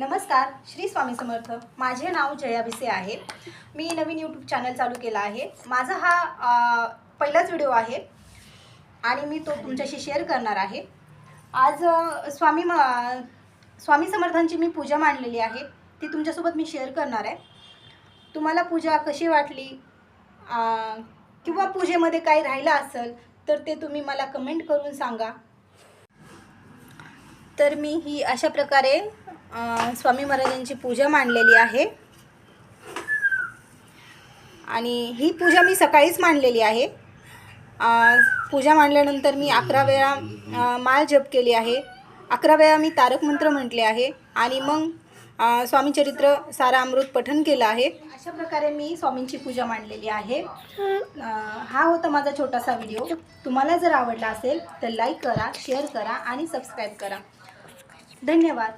नमस्कार श्री स्वामी समर्थ. माझे नाव जया भिसे आहे. मी नवीन यूट्यूब चॅनल चालू केला आहे. माझा हा पहिलाच व्हिडिओ आहे आणि मी तो तुमच्याशी शेअर करणार आहे. आज स्वामी म स्वामी समर्थांची मी पूजा मांडलेली आहे. ती तुमच्यासोबत मी शेअर करणार आहे. तुम्हाला पूजा कशी वाटली? किंवा पूजेमध्ये काही राहिलं असेल तर ते तुम्ही मला कमेंट करून सांगा. तर मी ही अशा प्रकारे स्वामी महाराजांची पूजा मांडलेली आहे. आणि ही पूजा मी सकाळीच मांडलेली आहे. पूजा मांडल्यानंतर मी अकरा वेळा माळ जप केली आहे. अकरा वेळा मी तारक मंत्र म्हटले आहे. आणि मग स्वामीचरित्र सारा अमृत पठन केलं आहे. अशा प्रकारे मी स्वामींची पूजा मांडलेली आहे. हा होता माझा छोटासा व्हिडिओ. तुम्हाला जर आवडला असेल तर लाईक करा शेअर करा आणि सबस्क्राईब करा. धन्यवाद.